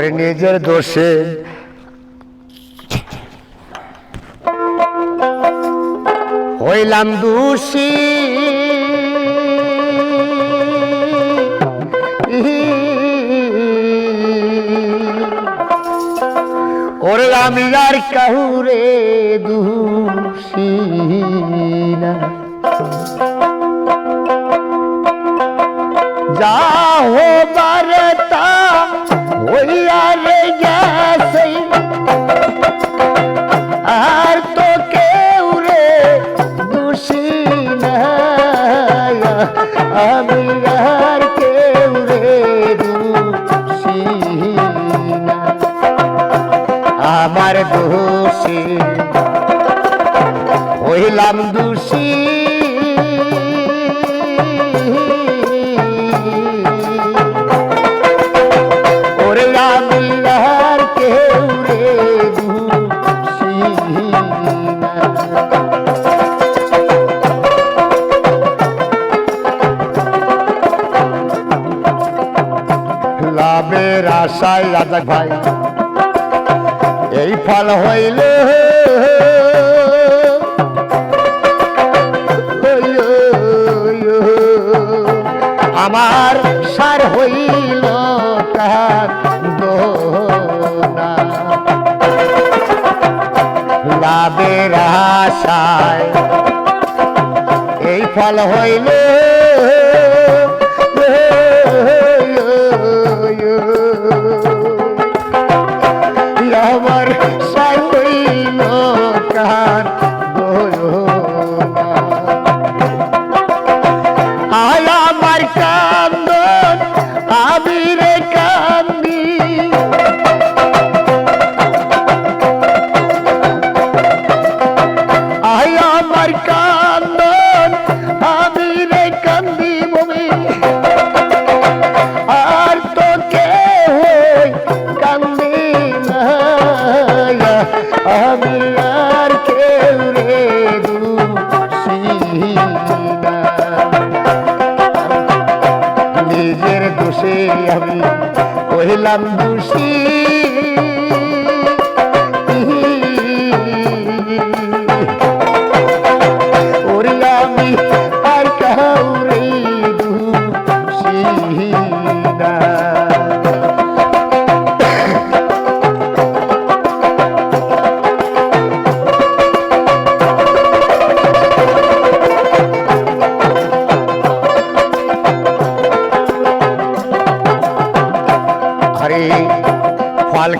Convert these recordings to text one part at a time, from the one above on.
ওরে নিজের দোষে। হইলাম দোষী। ওরে আমি আর কাহুরে দোষী না। যা হবার তা হইলাম দোষী। ওরে কেউ লাভের আশায় রাজা ভাই এই ফল হইল আমার সার হইল লাভের আশায় এই ফল হইল নিজের দোষে আমি কহিলাম দোষী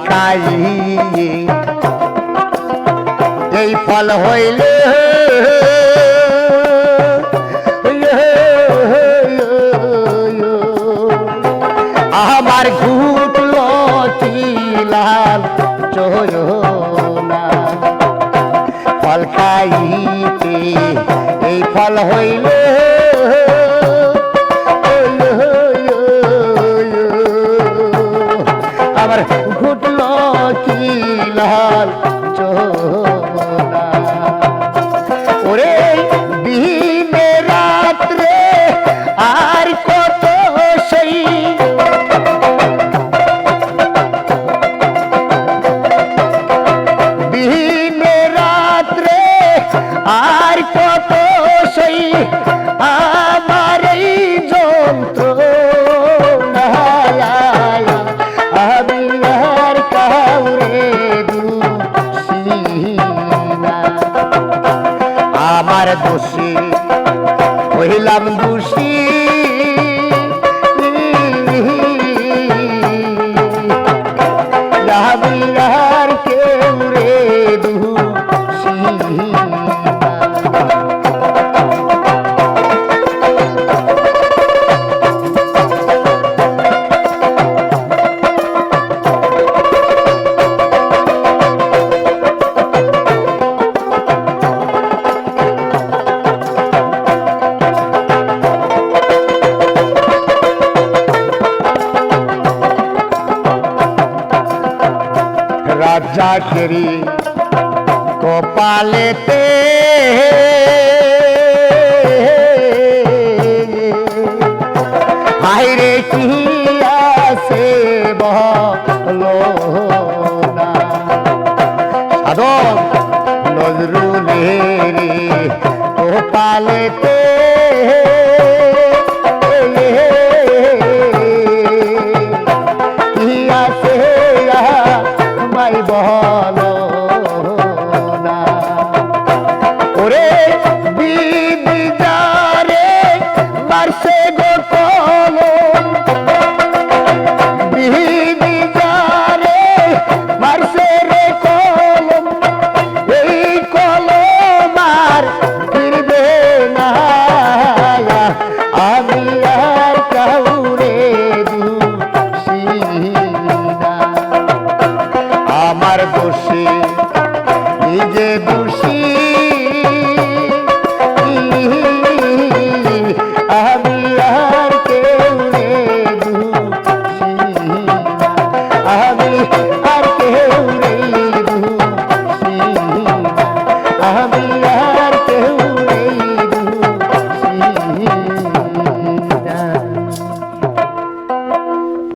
খাই এই ফল হইলে আমার ঘুটল তিলাল চোনা ফল খাইতে এই ফল হইলে আমার ঘুটল কি লাল চোনা ওরে দিনে রাত্রে আর কত সেই? দিনে রাত্রে আর কত সেই? আমার দোষী কহিলাম দোষী আমি চাকরি কপালেতে। হাইরে কি আসে বলো না। সাধক নজরুলের কপালেতে